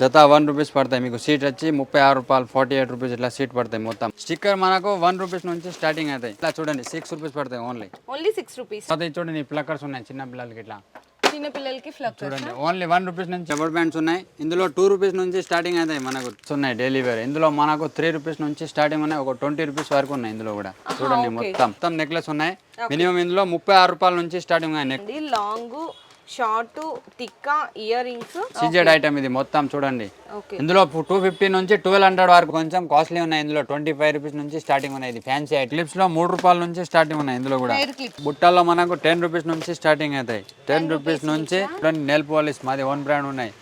జత one rupees పడతాయి మీకు సీట్ వచ్చి ముప్పై ఆరు రూపాయలు ఫార్టీ ఎయిట్ రూపీస్ ఇట్లా సీట్ పడతాయి మొత్తం. స్టిక్కర్ మనకు వన్ రూపీస్ నుంచి స్టార్టింగ్ అవుతాయి ఇట్లా చూడండి సిక్స్ రూపీస్ పడతాయి ఓన్లీ ఓన్లీ సిక్స్ రూపీస్ అది చూడండి ప్లక్కర్స్ ఉన్నాయి చిన్న పిల్లలకి ఇట్లా. చిన్న పిల్లలకి చూడండి ఓన్లీ వన్ రూపీస్ నుంచి రబ్బర్ బ్యాండ్స్ ఉన్నాయి. ఇందులో టూ రూపీస్ నుంచి స్టార్టింగ్ అవుతాయి మనకు ఉన్నాయి డైలీ వేర్ ఇందులో మనకు త్రీ రూపీస్ నుంచి స్టార్టింగ్ ఉన్నాయి ఒక ట్వంటీ రూపీస్ వరకు ఉన్నాయి ఇందులో కూడా. చూడండి మొత్తం. మొత్తం నెక్లెస్ ఉన్నాయి. మినిమం ఇందులో ముప్పై ఆరు రూపాయల నుంచి స్టార్టింగ్ ఉన్నాయి long short tikka ear rings CZ item ఇది మొత్తం చూడండి. ఓకే. ఇందులో టూ ఫిఫ్టీ నుంచి ట్వెల్వ్ హండ్రెడ్ వరకు కొంచెం కాస్ట్లీ ఉన్నాయి ఇందులో. ట్వంటీ ఫైవ్ రూపీస్ నుంచి స్టార్టింగ్ ఉన్నాయి. ఇది ఫ్యాన్సీ క్లిప్స్లో మూడు రూపాయల నుంచి స్టార్టింగ్ ఉన్నాయి ఇందులో కూడా. బుట్టల్లో మనకు టెన్ రూపీస్ నుంచి స్టార్టింగ్ అవుతాయి. టెన్ రూపీస్ నుంచి నెల్ పాలిస్ మాది ఓన్ బ్రాండ్ ఉన్నాయి.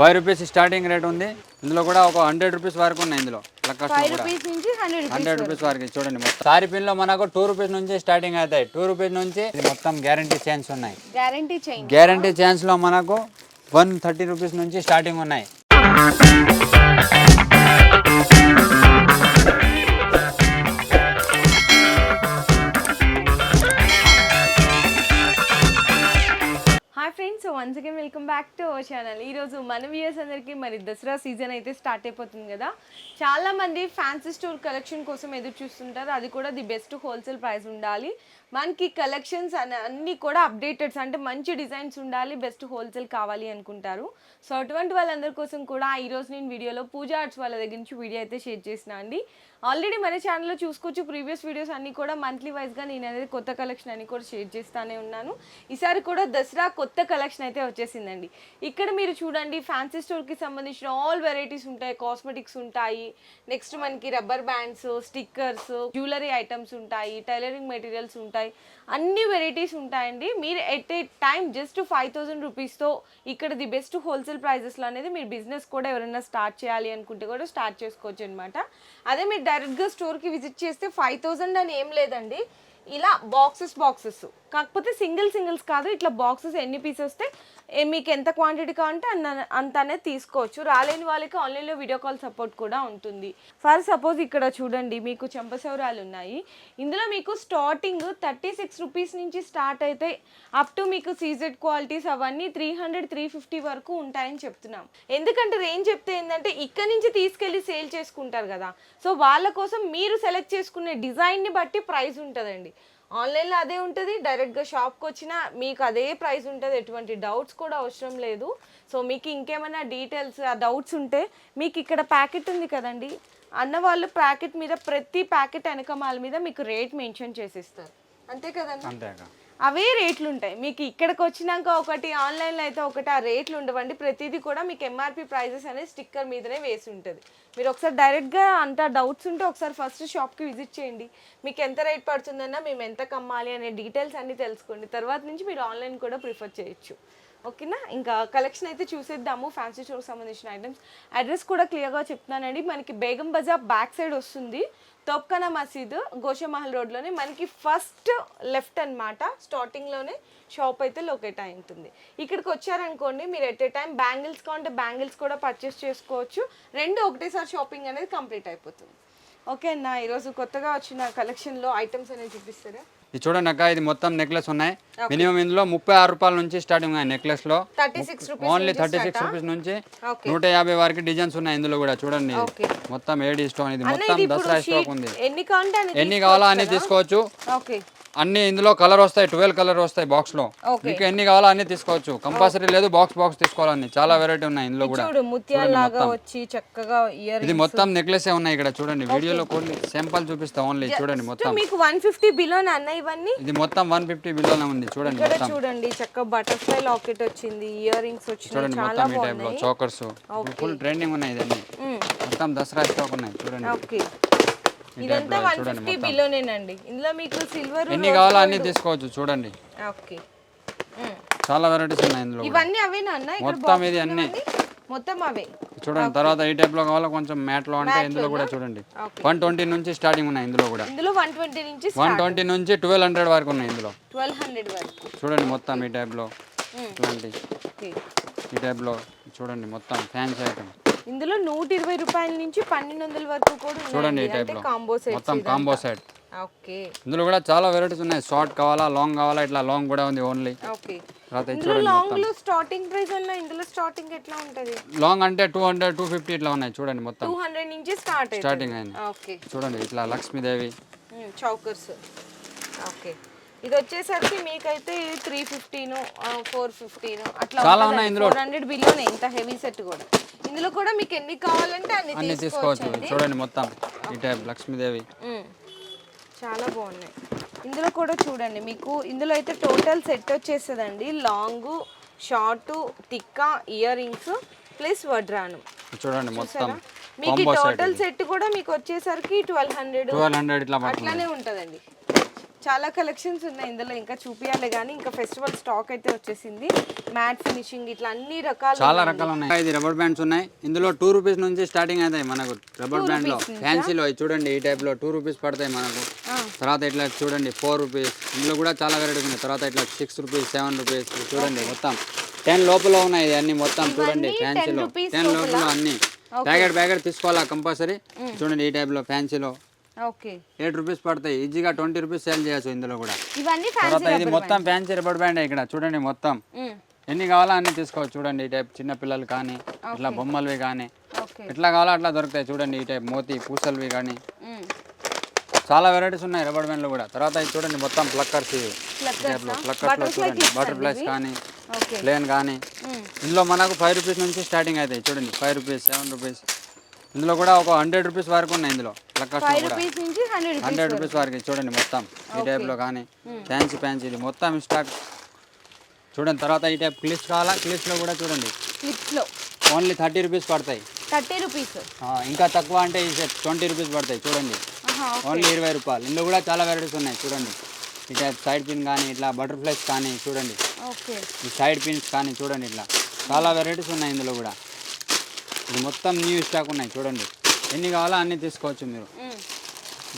ఫైవ్ రూపీస్ స్టార్టింగ్ రేట్ ఉంది. ఇందులో కూడా ఒక హండ్రెడ్ రూపీస్ వరకు ఉన్నాయి ఇందులో. ఫైవ్ కూడా. రూపీస్ నుంచి హండ్రెడ్ రూపీస్ హండ్రెడ్ రూపీస్ వరకు చూడండి మొత్తం. సారీ పిన్లో మనకు టూ రూపీస్ నుంచి స్టార్టింగ్ అవుతాయి. టూ రూపీస్ నుంచి ఇది మొత్తం గ్యారంటీ చైన్స్ ఉన్నాయి. Guarantee chain. గ్యారంటీ చైన్స్లో మనకు వన్ థర్టీ రూపీస్ నుంచి స్టార్టింగ్ ఉన్నాయి. So once again welcome back to our channel ఈరోజు మన వ్యూయర్స్ అందరికీ మరి దసరా సీజన్ అయితే స్టార్ట్ అయిపోతుంది కదా. చాలా మంది ఫ్యాన్సీ స్టోర్ కలెక్షన్ కోసం ఎదురు చూస్తుంటారు. అది కూడా ది బెస్ట్ హోల్సేల్ ప్రైస్ ఉండాలి. మనకి కలెక్షన్స్ అన్నీ కూడా అప్డేటెడ్స్. అంటే మంచి డిజైన్స్ ఉండాలి బెస్ట్ హోల్సేల్ కావాలి అనుకుంటారు. సో అటువంటి వాళ్ళందరి కోసం కూడా ఈరోజు నేను వీడియోలో పూజా ఆర్ట్స్ వాళ్ళ దగ్గర నుంచి వీడియో అయితే షేర్ చేసిన అండి. ఆల్రెడీ మన ఛానల్లో చూసుకోవచ్చు ప్రీవియస్ వీడియోస్ అన్నీ కూడా మంత్లీ వైజ్గా నేను అనేది కొత్త కలెక్షన్ అన్ని కూడా షేర్ చేస్తానే ఉన్నాను. ఈసారి కూడా దసరా కొత్త కలెక్షన్ అయితే వచ్చేసిందండి. ఇక్కడ మీరు చూడండి ఫ్యాన్సీ స్టోర్కి సంబంధించిన ఆల్ వెరైటీస్ ఉంటాయి. కాస్మెటిక్స్ ఉంటాయి. నెక్స్ట్ మనకి rubber bands stickers jewellery items ఉంటాయి. టైలరింగ్ మెటీరియల్స్ ఉంటాయి. అన్ని వెరైటీస్ ఉంటాయండి. మీరు at a time just five thousand రూపీస్తో ఇక్కడ ది బెస్ట్ హోల్సేల్ ప్రైజెస్లో అనేది మీరు బిజినెస్ కూడా ఎవరైనా స్టార్ట్ చేయాలి అనుకుంటే కూడా స్టార్ట్ చేసుకోవచ్చు అనమాట అదే మీరు డైరెక్ట్గా స్టోర్కి విజిట్ చేస్తే ఫైవ్ థౌజండ్ అని ఏం లేదండి. ఇలా బాక్సెస్ బాక్సెస్. కాకపోతే సింగిల్ సింగిల్స్ కాదు ఇట్లా బాక్సెస్ ఎన్ని పీసెస్ వస్తే మీకు ఎంత క్వాంటిటీ కావాలంటే అన్న అంత అనేది తీసుకోవచ్చు. రాలేని వాళ్ళకి ఆన్లైన్లో వీడియో కాల్ సపోర్ట్ కూడా ఉంటుంది. ఫర్ సపోజ్ ఇక్కడ చూడండి మీకు చెంపసౌరాలు ఉన్నాయి. ఇందులో మీకు స్టార్టింగ్ థర్టీ సిక్స్ రూపీస్ నుంచి స్టార్ట్ అయితే అప్ టు మీకు సీజెడ్ క్వాలిటీస్ అవన్నీ త్రీ హండ్రెడ్ త్రీ ఫిఫ్టీ వరకు ఉంటాయని చెప్తున్నాం. ఎందుకంటే రేంజ్ చెప్తే ఏంటంటే ఇక్కడ నుంచి తీసుకెళ్ళి సేల్ చేసుకుంటారు కదా. సో వాళ్ళ కోసం మీరు సెలెక్ట్ చేసుకునే డిజైన్ని బట్టి ప్రైస్ ఉంటుందండి. ఆన్లైన్లో అదే ఉంటుంది. డైరెక్ట్గా షాప్కి వచ్చినా మీకు అదే ప్రైస్ ఉంటుంది. ఎటువంటి డౌట్స్ కూడా అవసరం లేదు. సో మీకు ఇంకేమైనా డీటెయిల్స్ ఆ డౌట్స్ ఉంటే మీకు ఇక్కడ ప్యాకెట్ ఉంది కదండి. అన్న వాళ్ళు ప్యాకెట్ మీద ప్రతి ప్యాకెట్ వెనకమాల మీద మీకు రేట్ మెన్షన్ చేసిస్తారు. అంతే కదండి? అంతేగా అవే రేట్లు ఉంటాయి మీకు ఇక్కడికి వచ్చినాక ఒకటి ఆన్లైన్లో అయితే ఒకటి ఆ రేట్లు ఉండవండి ప్రతిదీ కూడా మీకు ఎంఆర్పి ప్రైజెస్ అనేది స్టిక్కర్ మీదనే వేసి ఉంటుంది మీరు ఒకసారి డైరెక్ట్గా అంత డౌట్స్ ఉంటే ఒకసారి ఫస్ట్ షాప్కి విజిట్ చేయండి. మీకు ఎంత రేట్ పడుతుందన్నా మేము ఎంత కమ్మాలి అనే డీటెయిల్స్ అన్నీ తెలుసుకోండి. తర్వాత నుంచి మీరు ఆన్లైన్ కూడా ప్రిఫర్ చేయొచ్చు. ఓకేనా? ఇంకా కలెక్షన్ అయితే చూసేద్దాము. ఫ్యాన్సీ స్టోర్కి సంబంధించిన ఐటమ్స్ అడ్రస్ కూడా క్లియర్గా చెప్తున్నానండి. మనకి బేగం బజార్ బ్యాక్ సైడ్ వస్తుంది. తొక్కన మసీదు గోషమహల్ రోడ్లోనే మనకి ఫస్ట్ లెఫ్ట్ అనమాట స్టార్టింగ్లోనే షాప్ అయితే లొకేట్ అయి ఉంటుంది. ఇక్కడికి వచ్చారనుకోండి మీరు ఎట్ ఏ టైం బ్యాంగిల్స్ కావాలంటే బ్యాంగిల్స్ కూడా పర్చేస్ చేసుకోవచ్చు. రెండు ఒకటేసారి షాపింగ్ అనేది కంప్లీట్ అయిపోతుంది. ఓకే అన్న ఈరోజు కొత్తగా వచ్చిన కలెక్షన్లో ఐటమ్స్ అనేవి చూపిస్తారా? ఇది చూడండి అక్క ఇది మొత్తం నెక్లెస్ ఉన్నాయి. మినిమం ఇందులో ముప్పై ఆరు రూపాయల నుంచి స్టార్టింగ్ ఉన్నాయి నెక్లెస్లో. ఓన్లీ థర్టీ సిక్స్ రూపీస్ నుంచి నూట యాభై వరకు డిజైన్స్ ఉన్నాయి ఇందులో కూడా చూడండి మొత్తం ఏడి స్టోన్ ఇది. మొత్తం దసరా స్టాక్ ఉంది. ఎన్ని కావాలో అన్ని తీసుకోవచ్చు? అన్ని ఇందులో కలర్ వస్తాయి ట్వెల్వ్ కలర్ వస్తాయి బాక్స్లో. మీకు ఎన్ని కావాలో అన్ని తీసుకోవచ్చు. కంపల్సరీ లేదు బాక్స్ బాక్స్ తీసుకోవాలని చాలా వెరైటీ ఉన్నాయి ఇందులో కూడా. వచ్చి చక్కగా ఇది మొత్తం నెక్లెస్ ఉన్నాయి ఇక్కడ చూడండి. వీడియోలో కొన్ని సింపుల్ చూపిస్తా ఓన్లీ చూడండి మొత్తం. మీకు వన్ ఫిఫ్టీ అన్న ఇవన్నీ? ఇది మొత్తం వన్ ఫిఫ్టీ బిలోనే ఉంది. చూడండి చూడండి చక్క బటర్ఫ్లై లాకెట్ వచ్చింది ఇయర్ రింగ్స్ వచ్చినాయి చూడండి మొత్తం ఈ టైప్లో చోకర్స్ ఫుల్ ట్రెండింగ్ ఉన్నాయి ఇదన్నీ. మొత్తం దసరా స్టాక్ ఉన్నాయి. చూడండి. ఓకే. ఇదంతా వన్ ఫిఫ్టీ బిలోనేనండి. ఇందులో మీకు సిల్వర్ ఎన్ని కావాలో అన్ని తీసుకోవచ్చు చూడండి. ఓకే. చాలా వెరైటీస్ ఉన్నాయి ఇందులో. ఇవన్నీ అవేనా అన్న? ఇక్కడ మొత్తం ఇది అన్ని. మొత్తం అవే. చూడండి తర్వాత ఈ టైప్లో కావాలో కొంచెం మ్యాట్లో అంటే ఇందులో కూడా చూడండి. వన్ ట్వంటీ నుంచి స్టార్టింగ్ ఉన్నాయి ఇందులో కూడా. ఇందులో వన్ ట్వంటీ నుంచి వన్ ట్వంటీ నుంచి ట్వెల్వ్ హండ్రెడ్ వరకు ఉన్నాయి ఇందులో. ట్వెల్వ్ హండ్రెడ్ వరకు. చూడండి మొత్తం ఈ టైప్లో. ఇట్లాంటి ఈ టైప్లో చూడండి మొత్తం. ఫ్యాన్సీ ఐటమ్ ఇందులో నూట ఇరవై రూపాయల నుంచి పన్నెండు వందల వరకు కూడా చూడండి ఈ టైప్ కాంబో సెట్స్ మొత్తం కాంబో సెట్ ఓకే. ఇందులో కూడా చాలా వెరైటీస్ ఉన్నాయి. షార్ట్ కావాలా లాంగ్ కావాలా ఇట్లా లాంగ్ కూడా ఉంది ఓన్లీ ఓకే. లాంగ్లో స్టార్టింగ్ ప్రైస్ అన్న ఇందులో స్టార్టింగ్ ఎట్లా ఉంటది? లాంగ్ అంటే టూ హండ్రెడ్ టూ ఫిఫ్టీ ఇట్లా ఉన్నాయి. చూడండి మొత్తం. టూ హండ్రెడ్ నుంచి స్టార్ట్ స్టార్టింగ్ అయింది. ఓకే. చూడండి ఇట్లా లక్ష్మీదేవి. Chokers okay. ఇది వచ్చేసరికి మీకైతే త్రీ ఫిఫ్టీన్ ఫోర్ ఫిఫ్టీన్ అట్లా చాలా ఉన్నాయి ఇందులో. హండ్రెడ్ బిలోనే ఇంత హెవీ సెట్ కూడా. ఇందులో కూడా మీకు ఎన్ని కావాలంటే అన్ని అన్ని తీసుకోవచ్చు చూడండి మొత్తం. ఈ టైప్ లక్ష్మీదేవి. చాలా బాగున్నాయి. ఇందులో కూడా చూడండి మీకు ఇందులో అయితే టోటల్ సెట్ వచ్చేస్తుందండి. Long short tikka ear rings plus వడ్రాను. చూడండి మొత్తం. మీకు టోటల్ సెట్ కూడా మీకు వచ్చేసరికి ట్వెల్వ్ హండ్రెడ్ అట్లానే ఉంటుందండి. చాలా కలెక్షన్స్ ఉన్నాయి ఇందులో. ఇంకా చూపియాలి కానీ ఇంకా ఫెస్టివల్ స్టాక్ అయితే వచ్చేసింది. మ్యాట్ ఫినిషింగ్ ఇట్లా అన్ని రకాలు చాలా రకాలు ఉన్నాయి. ఇది రబ్బర్ బ్యాండ్స్ ఉన్నాయి. ఇందులో టూ రూపీస్ నుంచి స్టార్టింగ్ అవుతాయి మనకు రబ్బర్ బ్యాండ్లో ఫ్యాన్సీలో చూడండి ఈ టైప్లో టూ రూపీస్ పడతాయి మనకు. తర్వాత ఇట్లా చూడండి ఫోర్ రూపీస్ ఇందులో కూడా చాలా వెరైటీస్ ఉన్నాయి. తర్వాత ఇట్లా సిక్స్ రూపీస్ సెవెన్ రూపీస్ చూడండి మొత్తం. టెన్ లోపల ఉన్నాయి అన్ని మొత్తం చూడండి ఫ్యాన్సీలో టెన్ లోపల అన్ని. ప్యాకెట్ ప్యాకెట్ తీసుకోవాలా కంపల్సరీ చూడండి ఈ టైప్లో ఫ్యాన్సీలో ఓకే. ఎయిట్ రూపీస్ పడతాయి. ఈజీగా ట్వంటీ రూపీస్ సేల్ చేయొచ్చు ఇందులో కూడా. ఇవన్నీ తర్వాత ఇది మొత్తం ఫ్యాన్సీ రబ్బర్ బ్యాండ్ ఇక్కడ. చూడండి మొత్తం. ఎన్ని కావాలో అన్ని తీసుకోవచ్చు చూడండి ఈ టైప్ చిన్న పిల్లలు కానీ ఇట్లా బొమ్మలవి కానీ. ఎట్లా కావాలో అట్లా దొరుకుతాయి చూడండి ఈ టైప్ మోతి పూసలవి కానీ. చాలా వెరైటీస్ ఉన్నాయి రబ్బర్ బ్యాండ్లు కూడా. తర్వాత ఇది చూడండి మొత్తం ప్లక్కర్స్ ఇవి. ప్లక్కర్స్లో చూడండి. బటర్ఫ్లైస్ కానీ ప్లేన్ కానీ. ఇందులో మనకు ఫైవ్ రూపీస్ నుంచి స్టార్టింగ్ అవుతాయి చూడండి. ఫైవ్ రూపీస్ సెవెన్ రూపీస్ ఇందులో కూడా ఒక హండ్రెడ్ రూపీస్ వరకు ఉన్నాయి ఇందులో హండ్రెడ్ రూపీస్ వరకు. చూడండి మొత్తం. ఈ టైప్లో కానీ ఫ్యాన్సీ ఫ్యాన్సీ ఇది మొత్తం స్టాక్ చూడండి తర్వాత ఈ టైప్ క్లిప్స్ కావాలా? క్లిప్స్లో కూడా చూడండి. ఓన్లీ థర్టీ రూపీస్ పడతాయి. Thirty rupees. ఇంకా తక్కువ అంటే ఈ సెట్ ట్వంటీ రూపీస్ పడతాయి చూడండి. ఓన్లీ ఇరవై రూపాయలు. ఇందులో కూడా చాలా వెరైటీస్ ఉన్నాయి చూడండి. ఈ టైప్ సైడ్ పిన్ కానీ ఇట్లా బటర్ఫ్లైస్ కానీ చూడండి. ఈ సైడ్ పిన్స్ కానీ చూడండి ఇట్లా. చాలా వెరైటీస్ ఉన్నాయి ఇందులో కూడా. ఇది మొత్తం న్యూ స్టాక్ ఉన్నాయి చూడండి. ఎన్ని కావాలో అన్ని తీసుకోవచ్చు మీరు.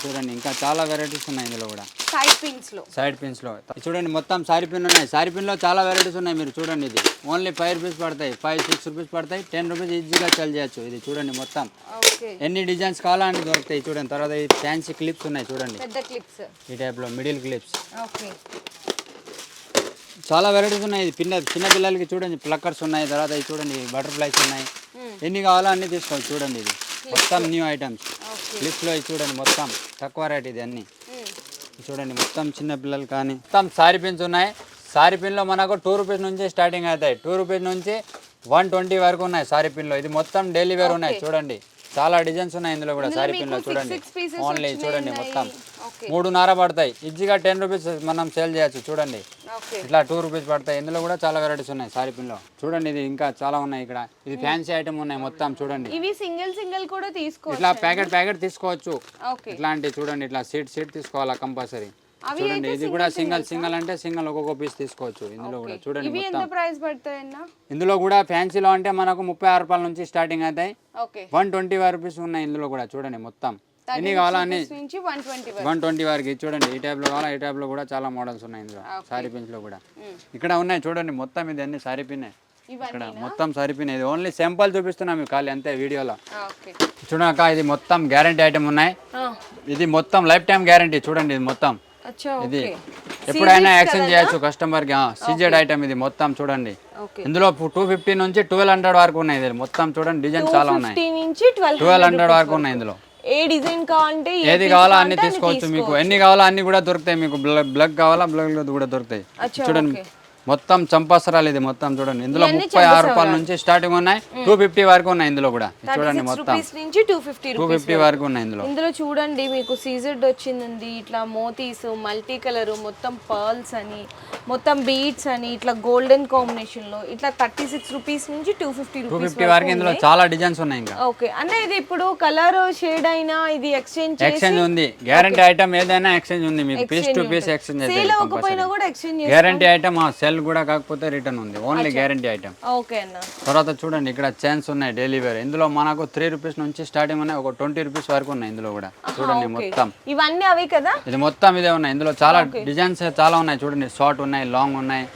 చూడండి ఇంకా చాలా వెరైటీస్ ఉన్నాయి ఇందులో కూడా. సైడ్ పిన్స్లో. సైడ్ పిన్స్లో. చూడండి మొత్తం సారీ పిన్ ఉన్నాయి. సారీ పిన్లో చాలా వెరైటీస్ ఉన్నాయి మీరు చూడండి ఇది. ఓన్లీ ఫైవ్ రూపీస్ పడతాయి. ఫైవ్ సిక్స్ రూపీస్ పడతాయి. టెన్ రూపీస్ ఈజీగా సెల్ చేయొచ్చు ఇది చూడండి మొత్తం. ఎన్ని డిజైన్స్ కావాలో అన్ని దొరుకుతాయి చూడండి. తర్వాత ఫ్యాన్సీ క్లిప్స్ ఉన్నాయి చూడండి. పెద్ద క్లిప్స్ ఈ టైప్లో మిడిల్ క్లిప్స్ ఓకే చాలా వెరైటీస్ ఉన్నాయి. ఇది పిల్ల చిన్న పిల్లలకి చూడండి ప్లక్కర్స్ ఉన్నాయి తర్వాత ఇది చూడండి బటర్ఫ్లైస్ ఉన్నాయి. ఎన్ని కావాలో అన్ని తీసుకోవచ్చు చూడండి ఇది. మొత్తం న్యూ ఐటమ్స్ క్లిప్స్లో ఇది చూడండి మొత్తం. తక్కువ రేట్ ఇది అన్ని. చూడండి మొత్తం చిన్న పిల్లలు కానీ. మొత్తం సారీ పిన్స్ ఉన్నాయి. సారీ పిన్లో మనకు టూ రూపీస్ నుంచి స్టార్టింగ్ అవుతాయి. టూ రూపీస్ నుంచి వన్ ట్వంటీ వరకు ఉన్నాయి సారీ పిన్లో ఇది మొత్తం డైలీ వేర్ ఉన్నాయి చూడండి. చాలా డిజైన్స్ ఉన్నాయి ఇందులో కూడా సారీ పిన్లో చూడండి. ఓన్లీ చూడండి. మొత్తం. మూడు నార పడతాయి. ఈజీగా టెన్ రూపీస్ మనం సేల్ చేయొచ్చు. చూడండి. ఇట్లా టూ రూపీస్ పడతాయి. ఇందులో కూడా చాలా వెరైటీస్ ఉన్నాయి సారీ పిన్లో చూడండి ఇది ఇంకా చాలా ఉన్నాయి ఇక్కడ. ఇది ఫ్యాన్సీ ఐటమ్ ఉన్నాయి మొత్తం చూడండి. ఇవి సింగిల్ సింగిల్ కూడా తీసుకో ఇట్లా ప్యాకెట్ ప్యాకెట్ తీసుకోవచ్చు. ఇట్లాంటి చూడండి ఇట్లా సీట్ సీట్ తీసుకోవాలా కంపల్సరీ. చూడండి ఇది కూడా సింగల్ సింగల్ అంటే సింగల్ ఒక్కొక్క పీస్ తీసుకోవచ్చు ఇందులో కూడా. చూడండి ఇందులో కూడా ఫ్యాన్సీలో అంటే మనకు ముప్పై ఆరు రూపాయల నుంచి స్టార్టింగ్ అవుతాయి. వన్ ట్వంటీ ఫైవ్ రూపీస్ ఉన్నాయి ఇందులో కూడా. చూడండి మొత్తం. ఎన్ని కావాలా అన్ని? వన్ ట్వంటీ వరకు. చూడండి. ఈ టైప్లో కావాలా? ఈ టైప్లో కూడా చాలా మోడల్స్ ఉన్నాయి ఇందులో. సారీ పిన్స్లో కూడా. ఇక్కడ ఉన్నాయి చూడండి మొత్తం ఇది అన్ని సారీ పిన్నే ఇక్కడ మొత్తం సారీ పిన్ ఇది ఓన్లీ సింపుల్ చూపిస్తున్నాం మీకు ఖాళీ అంతే వీడియోలో. ఓకే చూడక ఇది మొత్తం గ్యారంటీ ఐటమ్ ఉన్నాయి. ఇది మొత్తం లైఫ్ టైం గ్యారంటీ చూడండి ఇది మొత్తం. ఇది ఎప్పుడైనా యాక్షన్ చేయొచ్చు కస్టమర్కి. సీజెడ్ ఐటమ్ ఇది మొత్తం చూడండి. ఇందులో టూ ఫిఫ్టీ నుంచి ట్వెల్వ్ హండ్రెడ్ వరకు ఉన్నాయి. ఇది మొత్తం చూడండి డిజైన్ చాలా ఉన్నాయి. ట్వెల్వ్ హండ్రెడ్ వరకు ఉన్నాయి ఇందులో. ఏ డిజైన్ కావాలంటే ఏది కావాలో అన్ని తీసుకోవచ్చు మీకు. ఎన్ని కావాలో అన్ని కూడా దొరుకుతాయి మీకు. బ్లడ్ కావాలా బ్లడ్ కూడా దొరుకుతాయి. చూడండి. మొత్తం చంపసరాలు ఇది మొత్తం చూడండి. ఇందులో ముప్పై ఆరు రూపాయల నుంచి స్టార్టింగ్ ఉన్నాయి. టూ ఫిఫ్టీ వరకు ఉన్నాయి ఇందులో కూడా. చూడండి మొత్తం. నుంచి టూ ఫిఫ్టీ టూ ఫిఫ్టీ వరకు. ఉన్నాయి ఇందులో. ఇందులో చూడండి మీకు సీజెడ్ వచ్చిందండి. ఇట్లా మోతీస్ మల్టీ కలర్ మొత్తం పర్ల్స్ అని మొత్తం బీట్స్ అని ఇట్లా గోల్డెన్ కాంబినేషన్లో ఇట్లా థర్టీ సిక్స్ రూపీస్ నుంచి టూ ఫిఫ్టీ టూ ఫిఫ్టీ వరకు ఇందులో చాలా డిజైన్స్ ఉన్నాయి ఇంకా. ఓకే. అంటే ఇది ఇప్పుడు కలర్ షేడ్ అయినా ఇది ఎక్స్చేంజ్ ఎక్స్చేంజ్ ఉంది. గ్యారంటీ ఐటమ్ ఏదైనా ఎక్స్చేంజ్ ఉంది మీకు. Piece to piece exchange sale అవ్వకపోయినా కూడా ఎక్స్చేంజ్ గ్యారంటీ ఐటమ్ సెల్ కూడా కాకపోతే రిటర్న్ ఉంది. ఓన్లీ గ్యారంటీ ఐటమ్ ఓకే అన్న. తర్వాత చూడండి ఇక్కడ చైన్స్ ఉన్నాయి డైలీ వేర్ ఇందులో మనకు త్రీ రూపీస్ నుంచి స్టార్టింగ్ ఉన్నాయి ఒక ట్వంటీ రూపీస్ వరకు ఉన్నాయి ఇందులో కూడా. చూడండి మొత్తం. ఇవన్నీ అవి కదా? ఇది మొత్తం ఇదే ఉన్నాయి. ఇందులో చాలా డిజైన్స్ చాలా ఉన్నాయి. చూడండి షార్ట్ ఉన్నాయి లాంగ్ ఉన్నాయి.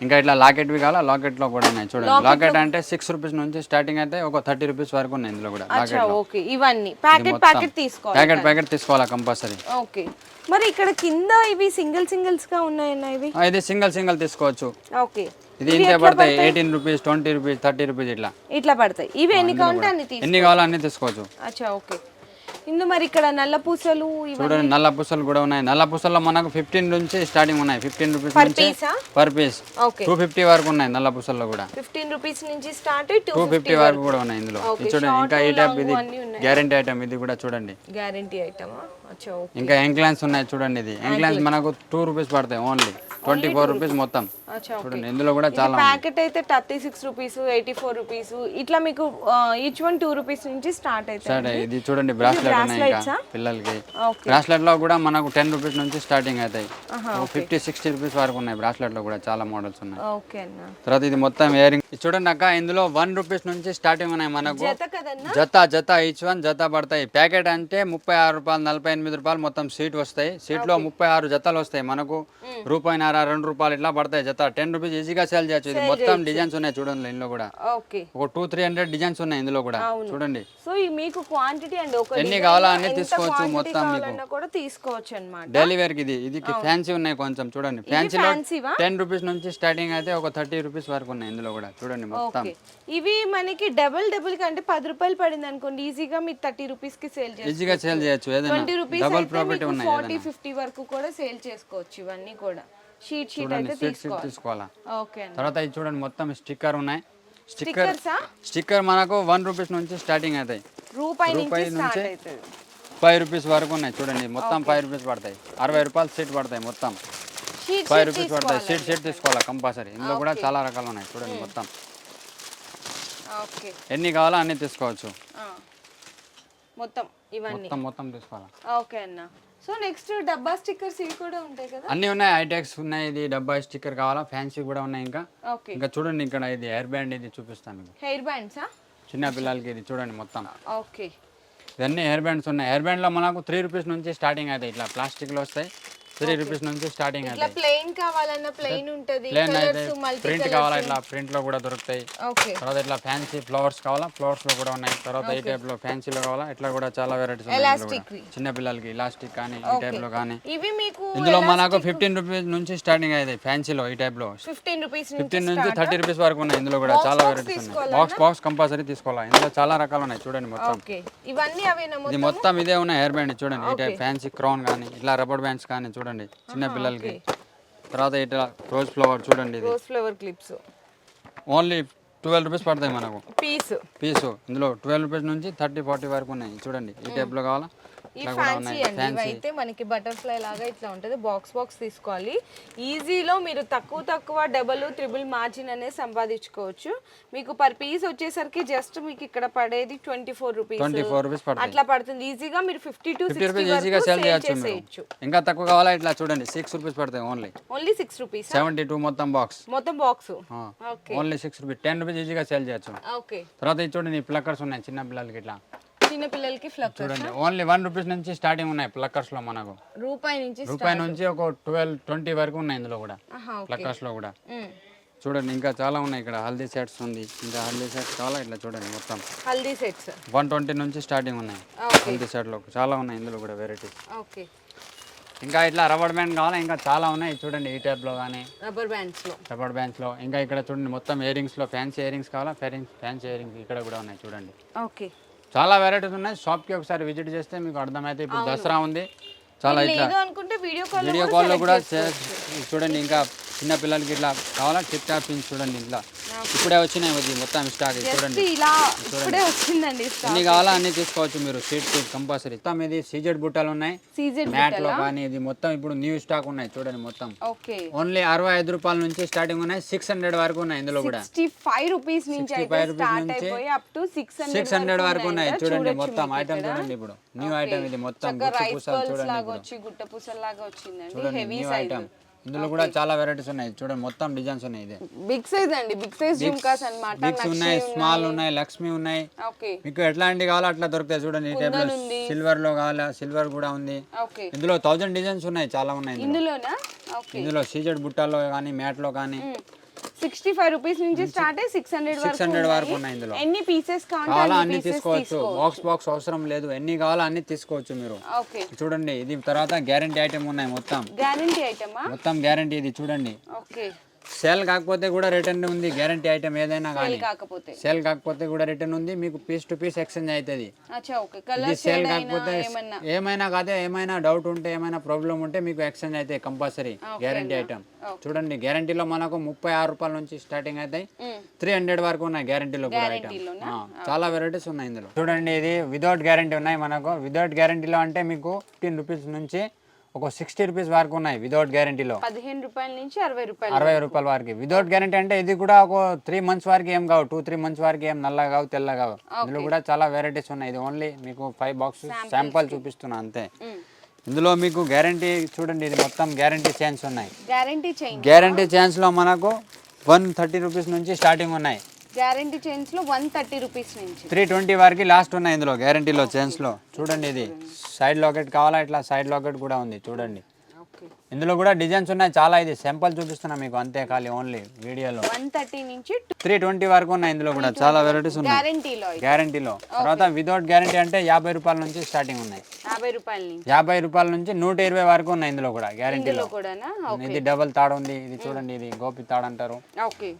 ఇంకా ఇట్లా లాకెట్వి కావాలా? లాకెట్లో కూడా ఉన్నాయి. చూడండి. లాకెట్ అంటే సిక్స్ రూపీస్ నుంచి స్టార్టింగ్ అయితే ఒక థర్టీ రూపీస్ వరకు ఉన్నాయి ఇందులో కూడా ఓకే. ఇవన్నీ. ప్యాకెట్ ప్యాకెట్ తీసుకోవాలి ప్యాకెట్ ప్యాకెట్ తీసుకోవాలా కంపల్సరీ ఓకే. మరి ఇక్కడ కింద ఇవి సింగిల్ సింగిల్స్గా ఉన్నాయన్న ఇవి? ఇది సింగిల్ సింగిల్ తీసుకోవచ్చు. ఓకే. ఇది ఇంతే పడతాయి? Eighteen rupees twenty rupees thirty rupees ఇట్లా. ఇట్లా పడతాయి. ఇవి ఎన్ని కావాలంటే అన్ని ఎన్ని కావాలో అన్ని తీసుకోవచ్చు. అచ్చా ఓకే. ఇందు మరి ఇక్కడ నల్ల పూసలు చూడండి నల్ల పుసలు కూడా ఉన్నాయి. నల్ల పుసల్లో మనకు ఫిఫ్టీన్ నుంచి స్టార్టింగ్ ఉన్నాయి. ఫిఫ్టీన్ రూపీస్ పర్ నుంచి పీసా పర్ పీస్ టూ ఫిఫ్టీ వరకు ఉన్నాయి నల్ల పుసల్లో కూడా. ఫిఫ్టీన్ రూపీస్ నుంచి స్టార్ట్ టూ ఫిఫ్టీ వరకు. కూడా ఉన్నాయి ఇందులో. చూడండి ఇంకా ఈ టైప్ ఇది. గ్యారంటీ ఐటమ్ ఇది కూడా చూడండి. గ్యారంటీ ఐటమా ఇంకా ఎంక్లైన్స్ ఉన్నాయి చూడండి ఇది. ఎంక్లైన్స్ మనకు టూ రూపీస్ పడతాయి ఓన్లీ ట్వంటీ ఫోర్ రూపీస్ మొత్తం. చూడండి ఇందులో కూడా చాలా ప్యాకెట్ అయితే thirty six rupees eighty four rupees. ఇట్లా మీకు ఈచ్ వన్ టూ రూపీస్ నుంచి స్టార్ట్ స్టార్ట్ ఇది చూడండి బ్రాస్లెట్ ఉన్నాయి ఇంకా? పిల్లలకి. బ్రాస్లెట్లో కూడా మనకు టెన్ రూపీస్ నుంచి స్టార్టింగ్ అవుతాయి. ఫిఫ్టీ సిక్స్టీ రూపీస్ వరకు ఉన్నాయి బ్రాస్లెట్లో కూడా చాలా మోడల్స్ ఉన్నాయి. తర్వాత ఇది మొత్తం ఇయరింగ్ చూడండి అక్క ఇందులో వన్ రూపీస్ నుంచి స్టార్టింగ్ ఉన్నాయి మనకు. జత జత ఈచ్ వన్ జత పడతాయి. ప్యాకెట్ అంటే ముప్పై ఆరు రూపాయలు నలభై ఎనిమిది రూపాయలు మొత్తం సీట్ వస్తాయి. సీట్లో ముప్పై ఆరు జతలు వస్తాయి మనకు. రూపాయిన్నర రెండు రూపాయలు ఇట్లా పడతాయి జత. టెన్ రూపీస్ ఈజీగా సేల్ చేయొచ్చు. ఇది మొత్తం డిజైన్స్ ఉన్నాయి చూడండి ఇందులో కూడా. ఓకే ఒక టూ త్రీ హండ్రెడ్ డిజైన్స్ ఉన్నాయి ఇందులో కూడా. చూడండి. సో మీకు క్వాంటిటీ అండి ఒక ఎన్ని కావాలో అన్ని తీసుకోవచ్చు మొత్తం మీకు. కూడా తీసుకోవచ్చు అన్నమాట డైలీ వేర్ ఇది. ఇది ఫ్యాన్సీ ఉన్నాయి కొంచెం చూడండి. ఫ్యాన్సీవా టెన్ రూపీస్ నుంచి స్టార్టింగ్ అయితే ఒక థర్టీ రూపీస్ వరకు ఉన్నాయి ఇందులో కూడా. చూడండి మొత్తం. ఇవి మనకి డబుల్ డబుల్కి అంటే పది రూపాయలు పడింది అనుకోండి. ఈజీగా మీరు థర్టీ రూపీస్కి సేల్ చేస్తారు ఈజీగా సేల్ చేయొచ్చు. ఏదైనా డబుల్ ప్రాఫిట్ ఉన్నాయి ఫార్టీ ఫిఫ్టీ వరకు కూడా సేల్ చేసుకోవచ్చు ఇవన్నీ కూడా. షీట్ షీట్ అయితే తీసుకోవాలి. తీసుకోవాలా? ఓకే తర్వాత ఇది చూడండి మొత్తం స్టిక్కర్ ఉన్నాయి. స్టిక్కర్ స్టిక్కర్ మనకు వన్ రూపీస్ నుంచి స్టార్టింగ్ అవుతాయి. రూపాయి నుంచి ఫైవ్ రూపీస్ వరకు ఉన్నాయి చూడండి మొత్తం ఫైవ్ రూపీస్ పడతాయి. అరవై రూపాయలు సీట్ పడతాయి మొత్తం. ఫైవ్ రూపీస్ పడతాయి. సీట్ సీట్ తీసుకోవాలా కంపల్సరీ? ఇందులో కూడా చాలా రకాలు ఉన్నాయి చూడండి మొత్తం. ఓకే. ఎన్ని కావాలో అన్ని తీసుకోవచ్చు. మొత్తం ఇవన్నీ. మొత్తం మొత్తం తీసుకోవాలా? ఓకే అన్న. సో నెక్స్ట్ డబ్బా స్టిక్కర్స్ ఇవి కూడా ఉంటాయి కదా? అన్నీ ఉన్నాయి హైటెక్స్ ఉన్నాయి ఇది డబ్బా స్టిక్కర్ కావాలా ఫ్యాన్సీ కూడా ఉన్నాయి ఇంకా. ఓకే. ఇంకా చూడండి ఇక్కడ ఇది హెయిర్ బ్యాండ్ ఇది చూపిస్తాను మీకు. హెయిర్ బ్యాండ్సా చిన్న పిల్లలకి ఇది చూడండి మొత్తం. ఓకే. ఇవన్నీ హెయిర్ బ్యాండ్స్ ఉన్నాయి. హెయిర్ బ్యాండ్లో మనకు త్రీ రూపీస్ నుంచి స్టార్టింగ్ అవుతాయి ఇట్లా ప్లాస్టిక్లో వస్తాయి. త్రీ రూపీస్ నుంచి స్టార్టింగ్ ఇట్లా ప్లెయిన్ కావాలన్నా ప్లెయిన్ ఉంటది ప్లేన్ అయితే ప్రింట్ కావాలా ఇట్లా ప్రింట్లో కూడా దొరుకుతాయి. తర్వాత ఇట్లా ఫ్యాన్సీ ఫ్లవర్స్ కావాలా? ఫ్లవర్స్లో కూడా ఉన్నాయి. తర్వాత ఈ టైప్లో ఫ్యాన్సీలో కావాలా? ఇట్లా కూడా చాలా వెరైటీస్. చిన్న పిల్లలకి ఇలాస్టిక్ కానీ ఈ టైప్లో కానీ. ఇవి మీకు ఇందులో మనకు ఫిఫ్టీన్ రూపీస్ నుంచి స్టార్టింగ్ అయ్యాయి ఫ్యాన్సీలో ఈ టైప్లో. ఫిఫ్టీన్ రూపీస్ ఫిఫ్టీన్ నుంచి థర్టీ రూపీస్ వరకు ఉన్నాయి ఇందులో కూడా. చాలా వెరైటీస్ ఉన్నాయి. బాక్స్ బాక్స్ కంపల్సరీ తీసుకోవాలా? ఇందులో చాలా రకాలు ఉన్నాయి. చూడండి మొత్తం. ఇవన్నీ ఇది మొత్తం ఇదే ఉన్నాయి హెయిర్ బ్యాండ్ చూడండి. ఈ టైప్ ఫ్యాన్సీ క్రౌన్ కానీ ఇట్లా రబ్బర్ బ్యాండ్స్ కానీ చూడండి చిన్న పిల్లలకి. తర్వాత ఇట్లా రోజ్ ఫ్లవర్ చూడండి ఇది. Rose flower clips. Only twelve rupees పడతాయి మనకు. పీస్. పీసు. ఇందులో ట్వెల్వ్ రూపీస్ నుంచి థర్టీ ఫార్టీ వరకు ఉన్నాయి. చూడండి ఈ టైప్లో కావాలా? ఈ ఫ్యాన్సీ అండి. ఇవైతే మనకి బటర్ఫ్లై లాగా ఇట్లా ఉంటుంది. బాక్స్ బాక్స్ తీసుకోవాలి. ఈజీలో మీరు తక్కువ తక్కువ డబల్ త్రిబుల్ మార్జిన్ అనేది సంపాదించుకోవచ్చు. మీకు పర్ పీస్ వచ్చేసరికి జస్ట్ మీకు ఇక్కడ పడేది ట్వంటీ ఫోర్ రూపీస్. అట్లా పడుతుంది. ఈజీగా మీరు ఫిఫ్టీ టు ఈజీగా సేల్ చేయొచ్చు ఇంకా తక్కువ కావాలా? ఇట్లా చూడండి. సిక్స్ రూపీస్ పడతాయి only only six rupees? Seventy two మొత్తం బాక్స్ మొత్తం box only six rupees. Ten rupees ఈజీగా సేల్ చేయొచ్చు. ఓకే తర్వాత చూడండి ప్లక్కర్స్ ఉన్నాయి చిన్న పిల్లలకి ఇట్లా. చిన్న పిల్లలకి ఫ్లక్కర్ చూడండి ఓన్లీ వన్ రూపీస్ నుంచి స్టార్టింగ్ ఉన్నాయి ప్లక్కర్స్లో మనకు. రూపాయి నుంచి రూపాయి నుంచి ఒక ట్వెల్వ్ ట్వంటీ వరకు ఉన్నాయి ఇందులో కూడా ప్లక్కర్స్లో కూడా. చూడండి ఇంకా చాలా ఉన్నాయి ఇక్కడ హల్దీ సెట్స్ ఉంది. ఇంకా హల్దీ సెట్స్ కావాలా ఇట్లా చూడండి మొత్తం. హల్దీ సెట్స్. వన్ ట్వంటీ నుంచి స్టార్టింగ్ ఉన్నాయి. హల్దీ సెట్లో చాలా ఉన్నాయి ఇందులో కూడా వెరైటీస్ ఓకే. ఇంకా ఇట్లా రబ్బర్ బ్యాండ్ కావాలా? ఇంకా చాలా ఉన్నాయి. చూడండి ఈ టైప్లో కానీ రబ్బర్ బ్యాండ్స్లో. రబ్బర్ బ్యాండ్స్లో ఇంకా ఇక్కడ చూడండి మొత్తం ఇయరింగ్స్లో ఫ్యాన్సీ ఇయరింగ్స్ కావాలా? ఫ్యాన్సీ ఇయరింగ్స్ ఇక్కడ కూడా ఉన్నాయి చూడండి. ఓకే. చాలా వెరైటీస్ ఉన్నాయి. షాప్కి ఒకసారి విజిట్ చేస్తే మీకు అర్థమైతే ఇప్పుడు దసరా ఉంది. చాలా ఇట్లా వీడియో కాల్ వీడియో కాల్లో కూడా చూడండి. ఇంకా చిన్న పిల్లలకి ఇట్లా కావాలా? టిప్ టాప్ పిన్స్ చూడండి ఇట్లా. ఇప్పుడే వచ్చినాయి ఇది మొత్తం స్టాక్ చూడండి. ఇలా ఇప్పుడే వచ్చిందండి ఎన్ని కావాలా? అన్ని తీసుకోవచ్చు మీరు. సీట్ సీట్ కంపల్సరీ మొత్తం ఇది సీజెడ్ బుట్టలు ఉన్నాయి. మ్యాట్లో కానీ ఇది మొత్తం ఇప్పుడు న్యూ స్టాక్ ఉన్నాయి. చూడండి మొత్తం. ఓన్లీ అరవై ఐదు రూపాయల నుంచి స్టార్టింగ్ ఉన్నాయి. సిక్స్ హండ్రెడ్ వరకు ఉన్నాయి ఇందులో కూడా. ఫైవ్ రూపీస్ నుంచి అయితే 65 rupees స్టార్ట్ నుంచి అయిపోయి అప్ టు సిక్స్ హండ్రెడ్ వరకు ఉన్నాయి. చూడండి మొత్తం ఐటమ్ చూడండి ఇప్పుడు. న్యూ ఐటమ్ ఇది మొత్తం. చూడండి ఐటమ్ ఇందులో కూడా చాలా వెరైటీస్ ఉన్నాయి. చూడండి మొత్తం డిజైన్స్ ఉన్నాయి ఇది. బిగ్ సైజ్ అండి. బిగ్ సైజ్ జుమ్కాస్ అన్నమాట. బిగ్స్ ఉన్నాయి స్మాల్ ఉన్నాయి లక్ష్మి ఉన్నాయి. ఓకే మీకు ఎట్లాంటి కావాలో అట్లా దొరుకుతాయి చూడండి ఈ టైప్ సిల్వర్లో కావాలా? సిల్వర్ కూడా ఉంది. ఓకే ఇందులో థౌజండ్ డిజైన్స్ ఉన్నాయి చాలా ఉన్నాయి ఇందులో. ఇందులోనా? ఓకే ఇందులో సీజెడ్ బుట్టాల్లో కానీ మ్యాట్లో కానీ సిక్స్టీ ఫైవ్ రూపీస్ నుంచి స్టార్ట్ అయ్యి సిక్స్ హండ్రెడ్ వరకు 600 వరకు ఉన్నాయి. ఇందులో. ఎన్ని పీసెస్ కావాలా అన్ని తీసుకోవచ్చు. బాక్స్ బాక్స్ అవసరం లేదు. ఎన్ని కావాలో అన్ని తీసుకోవచ్చు మీరు. చూడండి ఇది తర్వాత గ్యారంటీ ఐటమ్ ఉన్నాయి మొత్తం. గ్యారంటీ ఐటమా మొత్తం గ్యారంటీ ఇది చూడండి. ఓకే. సేల్ కాకపోతే కూడా రిటర్న్ ఉంది గ్యారంటీ ఐటమ్ ఏదైనా కానీ. కాకపోతే. సేల్ కాకపోతే కూడా రిటర్న్ ఉంది మీకు పీస్ టు పీస్ ఎక్స్చేంజ్ అవుతుంది. సేల్ కాకపోతే ఏమైనా కాదే ఏమైనా డౌట్ ఉంటే ఏమైనా ప్రాబ్లం ఉంటే మీకు ఎక్స్చేంజ్ అయితే కంపల్సరీ గ్యారంటీ ఐటమ్ చూడండి గ్యారంటీలో మనకు ముప్పై ఆరు రూపాయల నుంచి స్టార్టింగ్ అవుతాయి. త్రీ హండ్రెడ్ వరకు ఉన్నాయి గ్యారంటీలో కూడా ఐటమ్ గ్యారంటీలోనా? చాలా వెరైటీస్ ఉన్నాయి ఇందులో. చూడండి ఇది వితౌట్ గ్యారంటీ ఉన్నాయి మనకు. వితౌట్ గ్యారంటీలో అంటే మీకు ఫిఫ్టీన్ రూపీస్ నుంచి ఒక సిక్స్టీ రూపీస్ వరకు ఉన్నాయి వితౌట్ గ్యారంటీలో పదిహేను రూపాయల నుంచి అరవై రూపాయలు అరవై రూపాయల వరకు. వితౌట్ గ్యారంటీ అంటే ఇది కూడా ఒక త్రీ మంత్స్ వరకు ఏం కావు టూ త్రీ మంత్స్ వరకు ఏం నల్ల కావు తెల్ల కావు. ఇందులో కూడా చాలా వెరైటీస్ ఉన్నాయి. ఇది ఓన్లీ మీకు ఫైవ్ బాక్స్ శాంపుల్ చూపిస్తున్నా అంతే. ఇందులో మీకు గ్యారంటీ చూడండి ఇది మొత్తం గ్యారంటీ ఛాన్స్ ఉన్నాయి. గ్యారంటీ చైన్ గ్యారంటీ ఛాన్స్లో మనకు వన్ థర్టీ రూపీస్ నుంచి స్టార్టింగ్ ఉన్నాయి. గ్యారంటీ చైన్స్లో వన్ థర్టీ రూపీస్ నుంచి. త్రీ ట్వంటీ వరకు లాస్ట్ ఉన్నాయి ఇందులో గ్యారంటీలో చైన్స్లో చూడండి ఇది. సైడ్ లాకెట్ కావాలా ఇట్లా? సైడ్ లాకెట్ కూడా ఉంది చూడండి. ఓకే ఇందులో కూడా డిజైన్స్ ఉన్నాయి. చాలా ఇది సింపుల్ చూపిస్తున్నా మీకు. అంతే ఖాళీ ఓన్లీ వీడియోలో. వన్ థర్టీ నుంచి త్రీ ట్వంటీ వరకు ఉన్నాయి ఇందులో కూడా. చాలా వెరైటీస్ ఉన్నాయి. గ్యారంటీలో తర్వాత వితౌట్ గ్యారంటీ అంటే యాభై రూపాయల నుంచి స్టార్టింగ్ ఉన్నాయి. యాభై రూపాయల నుంచి. నూట ఇరవై వరకు ఉన్నాయి ఇందులో కూడా గ్యారంటీలో ఇది డబల్ తాడు ఉంది. ఇది చూడండి ఇది గోపి తాడు అంటారు.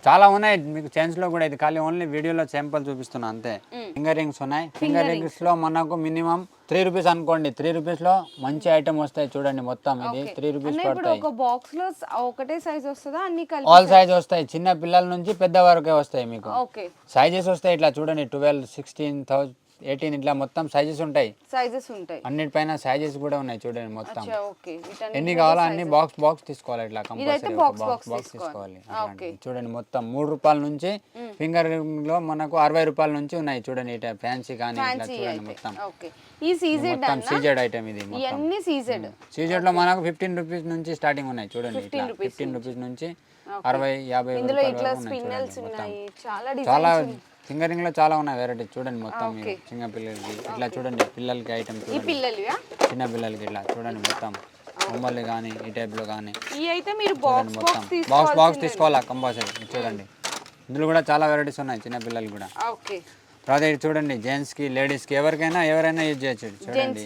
చాలా ఉన్నాయి. మీకు చైన్స్లో కూడా ఇది ఖాళీ ఓన్లీ వీడియోలో శాంపుల్ చూపిస్తున్నా అంతే. ఫింగర్ రింగ్స్ ఉన్నాయి. ఫింగర్ రింగ్స్లో మనకు మినిమం త్రీ రూపీస్ అనుకోండి. త్రీ రూపీస్లో మంచి ఐటమ్ వస్తాయి చూడండి మొత్తం. ఇది త్రీ రూపీస్ ఇప్పుడు ఒక బాక్స్లో ఒకటే సైజ్ వస్తుందా? అన్ని కలిపి ఆల్ సైజ్ వస్తాయి. చిన్న పిల్లల నుంచి పెద్ద వరకే వస్తాయి మీకు. ఓకే. సైజెస్ వస్తాయి ఇట్లా చూడండి ట్వెల్వ్ సిక్స్టీన్ థౌసండ్ ఎయిటీన్ ఇట్లా మొత్తం సైజెస్ ఉంటాయి. సైజెస్ ఉంటాయి. అన్నిటిపైన సైజెస్ కూడా ఉన్నాయి చూడండి మొత్తం. ఎన్ని కావాలో అన్ని బాక్స్ బాక్స్ తీసుకోవాలి ఇట్లా కంపల్సరీ బాక్స్ తీసుకోవాలి. చూడండి మొత్తం మూడు రూపాయల నుంచి ఫింగర్ రింగ్లో మనకు అరవై రూపాయల నుంచి ఉన్నాయి చూడండి ఇట్లా ఫ్యాన్సీ కానీ ఇట్లా చూడండి మొత్తం. ఈ సీజెడ్ మొత్తం సీజెడ్ ఐటమ్ ఇది మొత్తం. ఇవన్నీ సీజెడ్ సీజెడ్లో మనకు ఫిఫ్టీన్ రూపీస్ నుంచి స్టార్టింగ్ ఉన్నాయి చూడండి ఇట్లా. ఫిఫ్టీన్ రూపీస్ నుంచి. అరవై యాభై రూపాయల చాలా ఫింగరింగ్లో చాలా ఉన్నాయి వెరైటీ చూడండి మొత్తం మీరు. చిన్న పిల్లలకి ఇట్లా చూడండి పిల్లలకి ఐటమ్ చూడండి. చిన్న పిల్లలకి ఇట్లా చూడండి మొత్తం. బొమ్మలు కానీ ఈ టైప్లో కానీ బాక్స్ మొత్తం. బాక్స్ తీసుకోవాలి కంపల్సరీ చూడండి. ఇందులో కూడా చాలా వెరైటీస్ ఉన్నాయి చిన్న పిల్లలు కూడా. తర్వాత చూడండి జెంట్స్కి లేడీస్కి ఎవరికైనా ఎవరైనా యూజ్ చేయొచ్చు. చూడండి.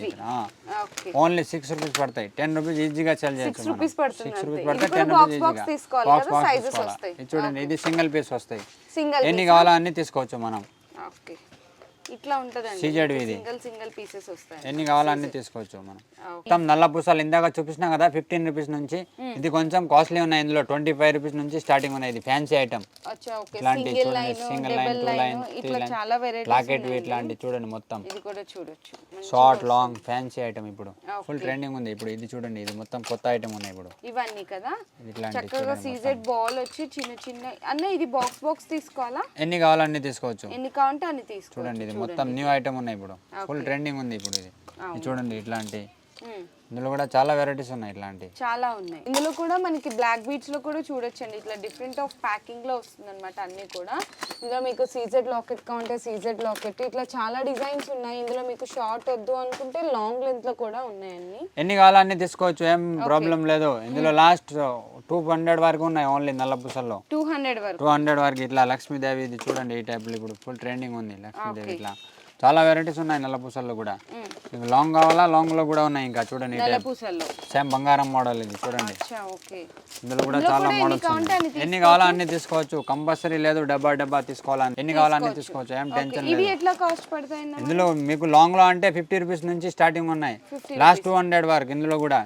ఓన్లీ సిక్స్ రూపీస్ పడతాయి. టెన్ రూపీస్ ఈజీగా సెల్ చేయొచ్చు పడుతుంది సిక్స్ రూపీస్ అంతే. పడితే ఇది టెన్ రూపీస్ ఈజీగా బాక్స్ బాక్స్ తీసుకోవాలా చూడండి ఇది సింగిల్ పీస్ వస్తాయి. ఎన్ని కావాలో అన్ని తీసుకోవచ్చు మనం. ఇట్లా ఉంటదండి. సీజెడ్ ఇది సింగల్ సింగల్ పీసెస్ వస్తాయి ఎన్ని కావాలో అన్ని తీసుకోవచ్చు మనం. మొత్తం నల్ల పూసలు ఇందాక చూపించినా కదా ఫిఫ్టీన్ రూపీస్ నుంచి. ఇది కొంచెం కాస్ట్లీ ఉన్నాయి ఇందులో. ట్వంటీ ఫైవ్ రూపీస్ నుంచి స్టార్టింగ్ ఉన్నాయి. ఇది ఫ్యాన్సీ ఐటమ్ అచ్చా ఓకే. ఇట్లాంటి సింగిల్ చూడండి line single line two line three ఇట్లా లైన్ చాలా వెరైటీస్ లాకెట్ ఇట్లాంటి చూడండి మొత్తం. ఇది కూడా చూడొచ్చు. షార్ట్ లాంగ్ ఫ్యాన్సీ ఐటమ్ ఇప్పుడు. ఫుల్ ట్రెండింగ్ ఉంది ఇప్పుడు. ఇది చూడండి ఇది మొత్తం కొత్త ఐటమ్ ఉన్నాయి ఇప్పుడు. ఇవన్నీ కదా? చక్కగా సీజెడ్ బాల్ వచ్చి చిన్న చిన్న అన్న ఇది బాక్స్ బాక్స్ తీసుకోవాలా? ఎన్ని కావాలో అన్ని తీసుకోవచ్చు. ఎన్ని కావాలంటే అన్ని తీసుకో చూడండి ఇది మొత్తం న్యూ ఐటమ్ ఉన్నాయి ఇప్పుడు. ఫుల్ ట్రెండింగ్ ఉంది ఇప్పుడు ఇది. చూడండి ఇట్లాంటి. ఇందులో కూడా చాలా వెరైటీస్ ఉన్నాయి ఇట్లాంటి. చాలా ఉన్నాయి. ఇందులో కూడా మనకి బ్లాక్ బీట్స్లో కూడా చూడొచ్చండి. ఇట్లా డిఫరెంట్ ఆఫ్ ప్యాకింగ్లో వస్తుంది అనమాట అన్ని కూడా. ఇందులో మీకు సీజెడ్ లాకెట్ కావాలంటే సీజెడ్ లాకెట్ ఇట్లా చాలా డిజైన్స్ ఉన్నాయి. ఇందులో మీకు షార్ట్ వద్దు అనుకుంటే లాంగ్ లెంత్లో కూడా ఉన్నాయండి ఎన్ని కావాలో అన్ని తీసుకోవచ్చు ఏం ప్రాబ్లం లేదు. ఇందులో లాస్ట్ టూ హండ్రెడ్ వరకు ఉన్నాయి ఓన్లీ నల్ల పూసల్లో. టూ హండ్రెడ్ వరకు. టూ హండ్రెడ్ వరకు ఇట్లా లక్ష్మీదేవి ఇది చూడండి ఈ టైప్లో ఇప్పుడు ఫుల్ ట్రెండింగ్ ఉంది లక్ష్మీదేవి ఇట్లా. చాలా వెరైటీస్ ఉన్నాయి నల్ల పూసల్లో కూడా. మీకు లాంగ్ కావాలా లాంగ్లో కూడా ఉన్నాయి ఇంకా చూడండి పూసల్లో. సేమ్ బంగారం మోడల్ ఇది చూడండి. ఇందులో కూడా చాలా మోడల్స్ ఎన్ని కావాలో అన్ని తీసుకోవచ్చు. కంపల్సరీ లేదు డబ్బా డబ్బా తీసుకోవాలా ఎన్ని కావాలో అన్ని తీసుకోవచ్చు. ఏం టెన్షన్ లేదు. ఎట్లా కాస్ట్ పడతాయి అన్న? ఇందులో మీకు లాంగ్లో అంటే ఫిఫ్టీ రూపీస్ నుంచి స్టార్టింగ్ ఉన్నాయి. లాస్ట్ టూ హండ్రెడ్ వరకు ఇందులో కూడా.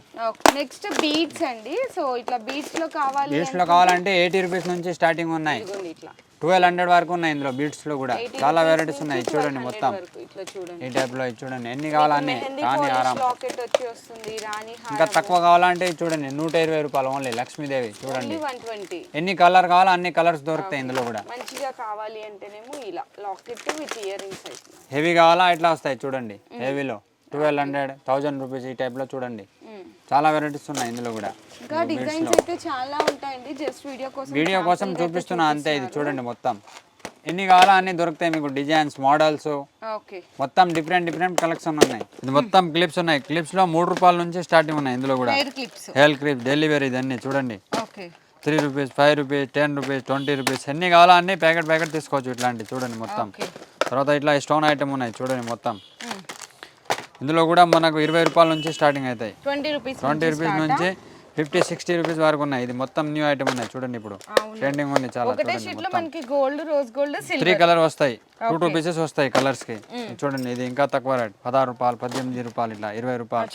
నెక్స్ట్ బీట్స్ అండి. సో ఇట్లా బీట్స్లో కావాలి బీట్స్లో కావాలంటే ఎయిటీ రూపీస్ నుంచి స్టార్టింగ్ ఉన్నాయి. ఇట్లా. ట్వెల్వ్ హండ్రెడ్ వరకు ఉన్నాయి ఇందులో బీట్స్లో కూడా. చాలా వెరైటీస్ ఉన్నాయి. చూడండి 1200 మొత్తం. ఈ టైప్లో ఇది చూడండి. ఎన్ని కావాలా అన్ని. మెహందీ కానీ పాలిష్ ఆరాం లాకెట్ వచ్చి వస్తుంది రాణి ఇంకా తక్కువ కావాలంటే చూడండి. నూట ఇరవై రూపాయలు ఓన్లీ లక్ష్మీదేవి. చూడండి. ఎన్ని కలర్ కావాలో అన్ని కలర్స్ దొరుకుతాయి ఇందులో కూడా. మంచిగా కావాలి అంటేనేమో ఇలా లాకెట్ విత్ ఇయర్ హెవీ కావాలా? ఇట్లా వస్తాయి? చూడండి. హెవీలో ట్వెల్వ్ హండ్రెడ్ థౌజండ్ రూపీస్ ఈ టైప్లో చూడండి. చాలా వెరైటీస్ ఉన్నాయి ఇందులో కూడా. ఇంకా డిజైన్స్ అయితే చాలా ఉంటాయండి జస్ట్ వీడియో కోసం వీడియో కోసం చూపిస్తున్నా అంతే ఇది చూడండి మొత్తం. ఎన్ని కావాలో అన్ని దొరుకుతాయి మీకు డిజైన్స్ మోడల్స్. మొత్తం డిఫరెంట్ డిఫరెంట్ కలెక్షన్ ఉన్నాయి. ఇది మొత్తం క్లిప్స్ ఉన్నాయి. క్లిప్స్లో మూడు రూపాయల నుంచి స్టార్టింగ్ ఉన్నాయి ఇందులో కూడా. హెయిర్ క్లిప్ డెలివరీ ఇదన్నీ చూడండి. Three rupees five rupees ten rupees twenty rupees ఎన్ని కావాలో అన్ని ప్యాకెట్ ప్యాకెట్ తీసుకోవచ్చు ఇట్లాంటి చూడండి మొత్తం. తర్వాత ఇట్లా స్టోన్ ఐటమ్ ఉన్నాయి చూడండి మొత్తం. ఇందులో కూడా మనకు ఇరవై రూపాయల నుంచి స్టార్టింగ్ అవుతాయి. ట్వంటీ రూపీస్ ట్వంటీ రూపీస్ నుంచి ఫిఫ్టీ సిక్స్టీ రూపీస్ వరకు ఉన్నాయి. ఇది మొత్తం న్యూ ఐటమ్ ఉన్నాయి. చూడండి ఇప్పుడు. ట్రెండింగ్ ఉంది చాలా లో మనకి gold rose gold three colour వస్తాయి. టూ టూ పీసెస్ వస్తాయి కలర్స్కి. చూడండి ఇది ఇంకా తక్కువ రేట్ పదహారు రూపాయలు పద్దెనిమిది రూపాయలు ఇట్లా ఇరవై రూపాయలు.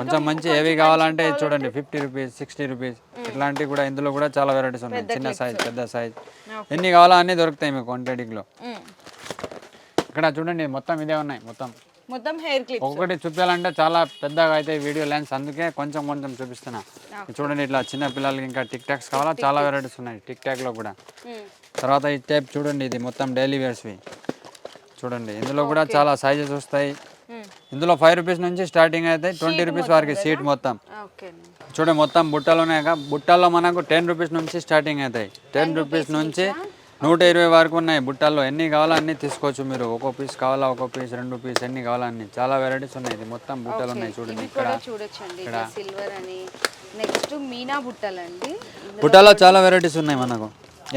కొంచెం మంచి హెవీ కావాలంటే చూడండి ఫిఫ్టీ రూపీస్ సిక్స్టీ రూపీస్ ఇట్లాంటివి కూడా ఇందులో కూడా చాలా వెరైటీస్ ఉన్నాయి. చిన్న సైజ్ పెద్ద సైజ్ ఎన్ని కావాలో అన్ని దొరుకుతాయి మీకు క్వాంటిటీలో ఇక్కడ చూడండి మొత్తం ఇదే ఉన్నాయి మొత్తం. మొత్తం హెయిర్ క్లిప్ ఒక్కొక్కటి చూపించాలంటే చాలా పెద్దగా అయితే వీడియో లెన్స్ అందుకే కొంచెం కొంచెం చూపిస్తున్నా. చూడండి ఇట్లా చిన్న పిల్లలకి ఇంకా టిక్ టాక్స్ కావాలా? చాలా వెరైటీస్ ఉన్నాయి టిక్ టాక్లో కూడా. తర్వాత ఈ టైప్ చూడండి ఇది మొత్తం డైలీ వేర్స్వి చూడండి ఇందులో కూడా చాలా సైజెస్ వస్తాయి. ఇందులో ఫైవ్ రూపీస్ నుంచి స్టార్టింగ్ అయితే ట్వంటీ రూపీస్ వరకు సీట్ మొత్తం. చూడండి మొత్తం బుట్టలోనే కా- బుట్టల్లో మనకు టెన్ రూపీస్ నుంచి స్టార్టింగ్ అవుతాయి. టెన్ రూపీస్ నుంచి నూట ఇరవై వరకు ఉన్నాయి. బుట్టల్లో ఎన్ని కావాలో అన్ని తీసుకోవచ్చు మీరు. ఒక్కో పీస్ కావాలా ఒక్కో పీస్ రెండు పీస్ ఎన్ని కావాలా అన్ని. చాలా వెరైటీస్ ఉన్నాయి. ఇది మొత్తం బుట్టలు ఉన్నాయి చూడండి. ఇక్కడ కూడా చూడొచ్చండి. సిల్వర్ అని. నెక్స్ట్ మీనా బుట్టలండి. బుట్టలో చాలా వెరైటీస్ ఉన్నాయి మనకు.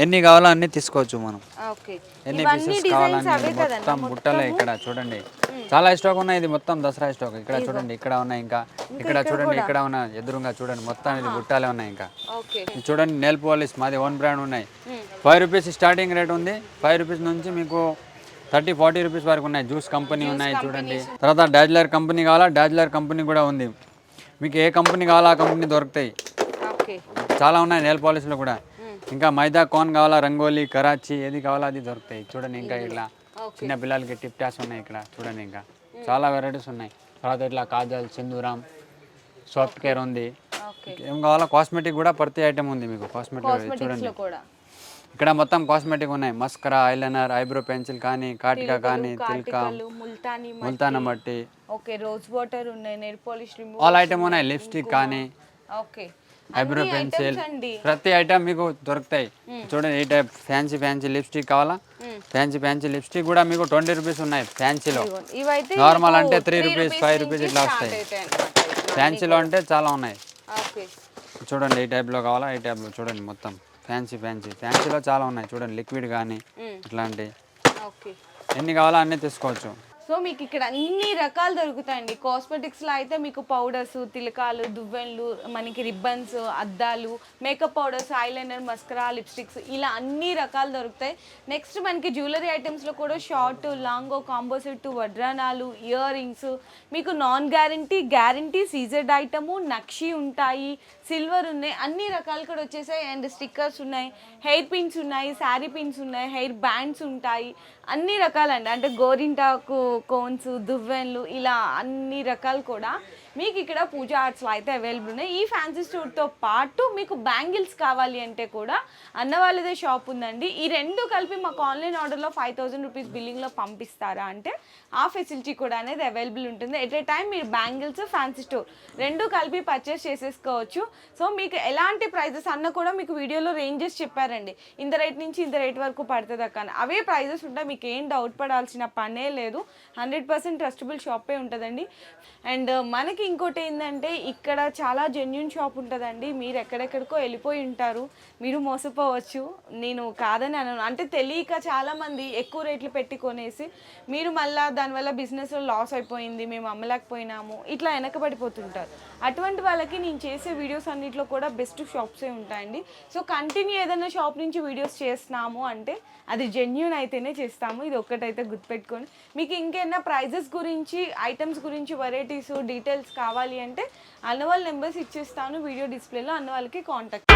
ఎన్ని కావాలో అన్ని తీసుకోవచ్చు మనం. ఎన్ని పీసెస్ కావాలని మొత్తం బుట్టలే ఇక్కడ చూడండి. చాలా స్టాక్ ఉన్నాయి. ఇది మొత్తం దసరా స్టాక్ ఇక్కడ చూడండి. ఇక్కడ ఉన్నాయి ఇంకా. ఇక్కడ చూడండి. ఇక్కడ ఉన్నాయి ఎదురుగా చూడండి. మొత్తం ఇది బుట్టాలే ఉన్నాయి ఇంకా. చూడండి. నెల్ పాలిష్ మాది ఓన్ బ్రాండ్ ఉన్నాయి. ఫైవ్ రూపీస్ స్టార్టింగ్ రేట్ ఉంది. ఫైవ్ రూపీస్ నుంచి మీకు థర్టీ ఫార్టీ రూపీస్ వరకు ఉన్నాయి. జ్యూస్ కంపెనీ ఉన్నాయి చూడండి. తర్వాత డాజ్లర్ కంపెనీ కావాలా? డాజ్లర్ కంపెనీ కూడా ఉంది. మీకు ఏ కంపెనీ కావాలా? ఆ కంపెనీ దొరుకుతాయి. చాలా ఉన్నాయి నెయిల్ పాలిష్లో కూడా. ఇంకా మైదా కోన్ కావాలా? రంగోలీ కరాచీ ఏది కావాలా అది దొరుకుతాయి. చూడండి ఇంకా ఇట్లా చిన్న పిల్లలకి టిప్ టాస్ ఉన్నాయి ఇక్కడ. చూడండి ఇంకా. చాలా వెరైటీస్ ఉన్నాయి. తర్వాత ఇట్లా కాజల్ సింధూరం సాఫ్ట్ కేర్ ఉంది. ఏం కావాలా? కాస్మెటిక్ కూడా ప్రతి ఐటమ్ ఉంది మీకు. కాస్మెటిక్ చూడండి. ఇక్కడ మొత్తం కాస్మెటిక్ ఉన్నాయి. మస్కరా ఐలైనర్ ఐబ్రో పెన్సిల్ కానీ కాటికా కానీ తిల్కా ముల్తాని ముల్తాన బట్టి ఓకే రోజ్ వాటర్ ఉన్నాయి nail polish remove all item ఉన్నాయి లిప్స్టిక్ కానీ. ఓకే. ఐబ్రో పెన్సిల్ ప్రతి ఐటమ్ మీకు దొరుకుతాయి. చూడండి ఈ టైప్ ఫ్యాన్సీ ఫ్యాన్సీ లిప్స్టిక్ కావాలా? ఫ్యాన్సీ ఫ్యాన్సీ లిప్స్టిక్ కూడా మీకు ట్వంటీ రూపీస్ ఉన్నాయి ఫ్యాన్సీలో నార్మల్ అంటే త్రీ రూపీస్ ఫైవ్ రూపీస్ ఇట్లా వస్తాయి. ఫ్యాన్సీలో అంటే చాలా ఉన్నాయి. చూడండి ఈ టైప్లో కావాలా? ఈ టైప్లో చూడండి మొత్తం. ఫ్యాన్సీ ఫ్యాన్సీ ఫ్యాన్సీలో చాలా ఉన్నాయి. చూడండి లిక్విడ్ కానీ ఇట్లాంటి ఎన్ని కావాలో అన్నీ తీసుకోవచ్చు. సో మీకు ఇక్కడ అన్ని రకాలు దొరుకుతాయండి. కాస్మెటిక్స్లో అయితే మీకు పౌడర్స్ తిలకాలు దువ్వెన్లు మనకి రిబ్బన్స్ అద్దాలు makeup powders eyeliner mascara lipsticks ఇలా అన్ని రకాలు దొరుకుతాయి. నెక్స్ట్ మనకి జ్యువెలరీ ఐటమ్స్లో కూడా షార్ట్ లాంగో కాంబో సెట్ వడ్రానాలు ఇయర్ రింగ్స్ మీకు నాన్ గ్యారంటీ గ్యారంటీ సీజర్డ్ ఐటము నక్షి ఉంటాయి సిల్వర్ ఉన్నాయి అన్ని రకాలు కూడా వచ్చేసాయి. అండ్ స్టిక్కర్స్ ఉన్నాయి హెయిర్ పిన్స్ ఉన్నాయి శారీ పిన్స్ ఉన్నాయి హెయిర్ బ్యాండ్స్ ఉంటాయి. అన్ని రకాలండి. అంటే గోరింటాకు కోన్స్ దువ్వెన్లు ఇలా అన్ని రకాలు కూడా మీకు ఇక్కడ పూజా ఆర్ట్స్లో అయితే అవైలబుల్ ఉన్నాయి. ఈ ఫ్యాన్సీ స్టోర్తో పాటు మీకు బ్యాంగిల్స్ కావాలి అంటే కూడా అన్న వాళ్ళదే షాప్ ఉందండి. ఈ రెండు కలిపి మాకు ఆన్లైన్ ఆర్డర్లో ఫైవ్ థౌసండ్ రూపీస్ బిల్లింగ్లో పంపిస్తారా అంటే ఆ ఫెసిలిటీ కూడా అనేది అవైలబుల్ ఉంటుంది. ఎట్ ఏ టైం మీరు బ్యాంగిల్స్ ఫ్యాన్సీ స్టోర్ రెండు కలిపి పర్చేస్ చేసేసుకోవచ్చు. సో మీకు ఎలాంటి ప్రైజెస్ అన్న కూడా మీకు వీడియోలో రేంజెస్ చెప్పారండి. ఇంత రేట్ నుంచి ఇంత రేట్ వరకు పడుతుంది అక్క అవే ప్రైజెస్ ఉంటాయి మీకు ఏం డౌట్ పడాల్సిన పనే లేదు. హండ్రెడ్ పర్సెంట్ ట్రస్టబుల్ షాపే ఉంటుందండి. అండ్ మనకి ఇంకోటి ఏంటంటే ఇక్కడ చాలా జెన్యున్ షాప్ ఉంటుందండి. మీరు ఎక్కడెక్కడికో వెళ్ళిపోయి ఉంటారు. మీరు మోసపోవచ్చు. నేను కాదని అనను. అంటే తెలియక చాలామంది ఎక్కువ రేట్లు పెట్టి కొనేసి మీరు మళ్ళీ దానివల్ల బిజినెస్లో లాస్ అయిపోయింది మేము అమ్మలేకపోయినాము ఇట్లా వెనకబడిపోతుంటారు. అటువంటి వాళ్ళకి నేను చేసే వీడియోస్ అన్నింటిలో కూడా బెస్ట్ షాప్సే ఉంటాయండి. సో కంటిన్యూ ఏదైనా షాప్ నుంచి వీడియోస్ చేస్తున్నాము అంటే అది జెన్యున్ అయితేనే చేస్తాము. ఇది ఒక్కటైతే గుర్తుపెట్టుకొని మీకు ఇంకేమైనా ప్రైజెస్ గురించి ఐటమ్స్ గురించి వెరైటీస్ డీటెయిల్స్ కావాలి అంటే అన్న వాళ్ళ నెంబర్స్ ఇచ్చేస్తాను వీడియో డిస్ప్లేలో అన్న వాళ్ళకి కాంటాక్ట్.